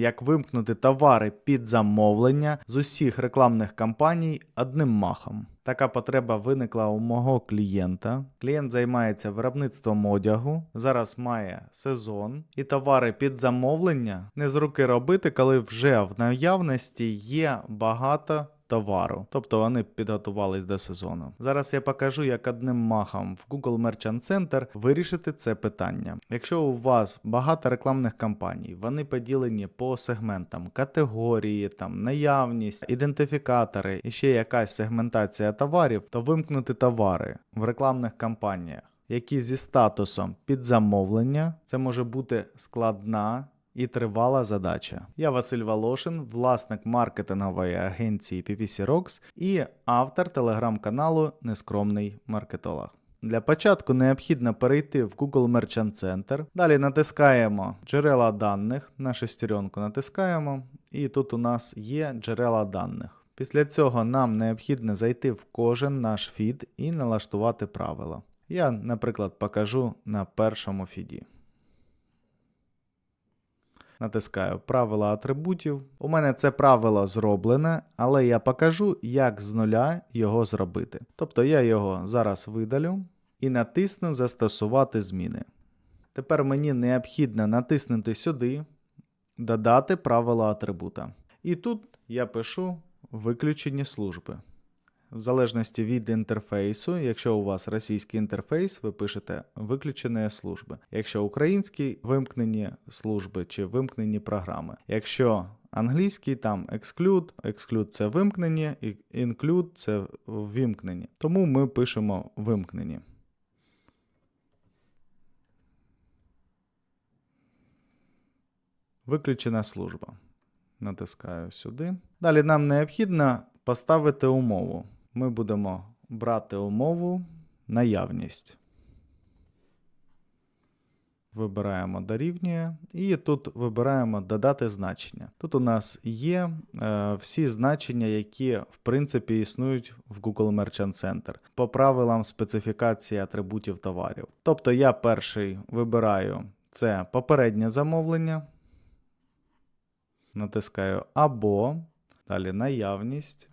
як вимкнути товари під замовлення з усіх рекламних кампаній одним махом. Така потреба виникла у мого клієнта. Клієнт займається виробництвом одягу, зараз має сезон, і товари під замовлення не з руки робити, коли вже в наявності є багато товару, тобто вони підготувались до сезону. Зараз я покажу, як одним махом в Google Merchant Center вирішити це питання. Якщо у вас багато рекламних кампаній, вони поділені по сегментам, категорії, там наявність, ідентифікатори і ще якась сегментація товарів, то вимкнути товари в рекламних кампаніях. Які зі статусом під замовлення, це може бути складна і тривала задача. Я Василь Волошин, власник маркетингової агенції PPC Rocks і автор телеграм-каналу Нескромний маркетолог. Для початку необхідно перейти в Google Merchant Center. Далі натискаємо джерела даних, на шестеренку натискаємо, і тут у нас є джерела даних. Після цього нам необхідно зайти в кожен наш фід і налаштувати правила. Я, наприклад, покажу на першому фіді. Натискаю правила атрибутів. У мене це правило зроблене, але я покажу, як з нуля його зробити. Тобто я його зараз видалю і натисну Застосувати зміни. Тепер мені необхідно натиснути сюди, додати правила атрибута. І тут я пишу виключені служби. В залежності від інтерфейсу, якщо у вас російський інтерфейс, ви пишете виключені служби. Якщо український вимкнені служби чи вимкнені програми. Якщо англійський, там exclude, exclude це вимкнені, include це вимкнені. Тому ми пишемо вимкнені. Виключена служба. Натискаю сюди. Далі нам необхідно поставити умову. Ми будемо брати умову наявність. Вибираємо дорівнює, і тут вибираємо додати значення. Тут у нас є е, всі значення, які в принципі існують в Google Merchant Center по правилам специфікації атрибутів товарів. Тобто я перший вибираю це попереднє замовлення, натискаю або, далі наявність.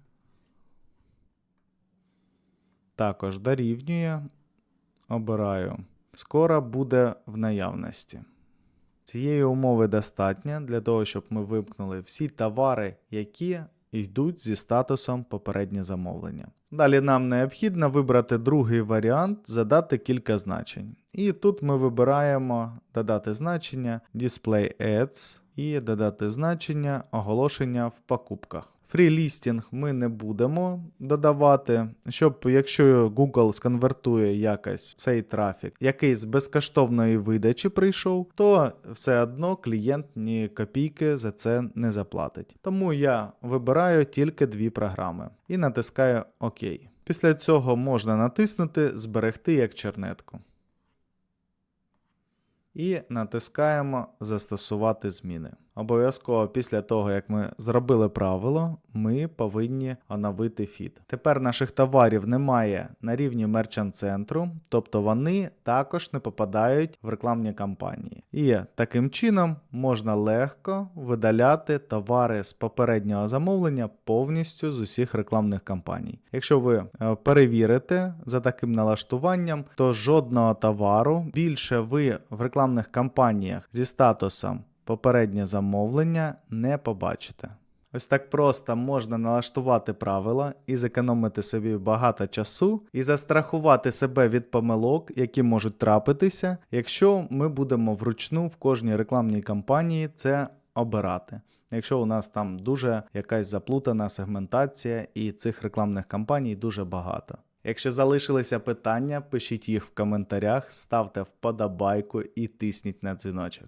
Також дорівнює, обираю. Скоро буде в наявності. Цієї умови достатньо для того, щоб ми вимкнули всі товари, які йдуть зі статусом попереднє замовлення. Далі нам необхідно вибрати другий варіант, задати кілька значень. І тут ми вибираємо додати значення Display Ads і додати значення оголошення в покупках. Фрілістінг ми не будемо додавати, щоб якщо Google сконвертує якось цей трафік, який з безкоштовної видачі прийшов, то все одно клієнт ні копійки за це не заплатить. Тому я вибираю тільки дві програми і натискаю ОК. Після цього можна натиснути Зберегти як чернетку. І натискаємо Застосувати зміни. Обов'язково після того, як ми зробили правило, ми повинні оновити фід. Тепер наших товарів немає на рівні мерчант центру, тобто вони також не попадають в рекламні кампанії. І таким чином можна легко видаляти товари з попереднього замовлення повністю з усіх рекламних кампаній. Якщо ви е, перевірите за таким налаштуванням, то жодного товару більше ви в рекламних кампаніях зі статусом попереднє замовлення не побачите. Ось так просто можна налаштувати правила і зекономити собі багато часу, і застрахувати себе від помилок, які можуть трапитися, якщо ми будемо вручну в кожній рекламній кампанії це обирати. Якщо у нас там дуже якась заплутана сегментація і цих рекламних кампаній дуже багато. Якщо залишилися питання, пишіть їх в коментарях, ставте вподобайку і тисніть на дзвіночок.